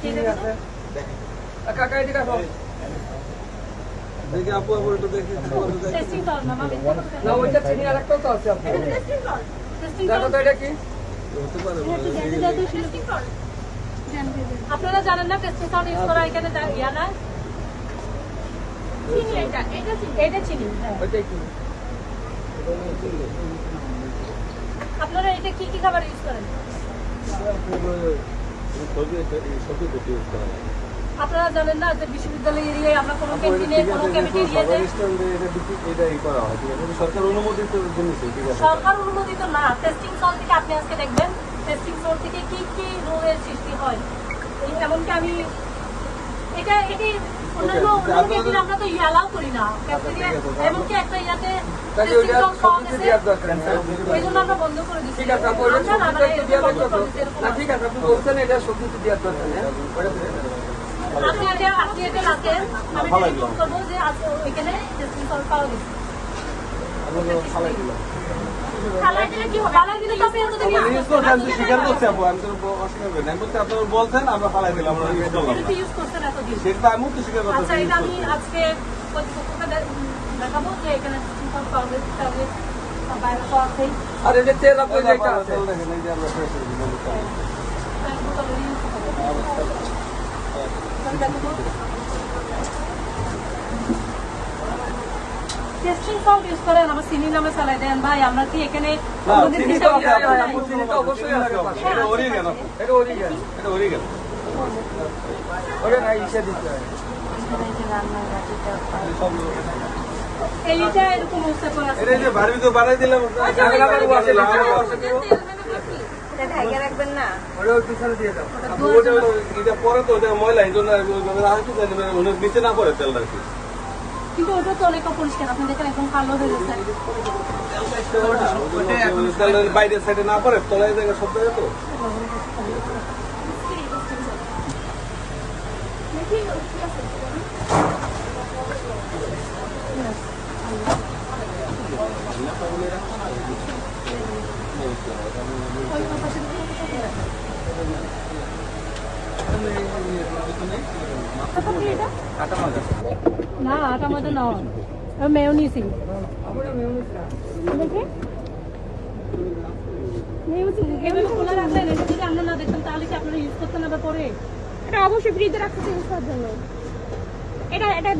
চিনি আছে। আ, কাকা এদিকে আসো। দেখি আপু আপু একটু দেখি। টেস্টিং কর মামা না ওইটা চিনি আর তো আছে আপনার। টেস্টিং কর। টেস্টিং দেখো এটা কি? হতে পারে টেস্টিং কর। আপনারা জানেন না টেস্টিং সল্ট ইউজ করা এখানে ইয়া না। চিনি এটা এটা চিনি। এটা চিনি হ্যাঁ। কি আপনারা এটা কি কি খাবার ইউজ করেন? আপনারা জানেন না যে বিশ্ববিদ্যালয় এরিয়ায় আমরা কোনো ক্যান্টিনে কোনো সরকার অনুমোদিত সরকার অনুমোদিত না টেস্টিং সল থেকে আপনি আজকে দেখবেন টেস্টিং সল থেকে কি কি রোগের সৃষ্টি হয়। এমনকি আমি এটা এটি অন্যান্য অন্যান্য আমরা তো করি না। ক্যাফেটেরিয়া এমনকি একটা ইয়াতে আপনি এটা। আপনি এটা রাখেন। আমি করব যে আজকে ওইখানে পাওয়া গেছে। বলছেন, আমরা ফালাই দিলাম, এটা সেটা আমিও তো স্বীকার আচ্ছা এটা আমি আজকে দেখাবো যে এখানে আর যে তেল আপু এই আছে দেখেন, এই যে আমরা বন্ধু তেল। ইউজ করেন আমার চিনি নামে চালাই দেন। ভাই আমরা কি এখানে তো তো হয়। এইটা এরকম অবস্থা করে আছে। এই যে বাড়ির ভিতর বানাই দিলাম, ঢাইকা রাখবেন না। পিছনে দিয়ে দাও। ওটা পরে তো ময়লা, এই জন্য ওটা নিচে না পড়ে তেলটা আর কি। কিন্তু ওটা তো অনেক আপনি দেখেন একদম কালো হয়ে গেছে। বাইরের সাইডে না পড়ে, তলায় জায়গা সব না, আটা মতো না মেয়নিসি দেখে। দেখতাম তাহলে কি আপনারা ইউজ করতেন আবার পরে এটা অবশ্যই ফ্রিতে রাখতে ইউজ করার জন্য এটা এটা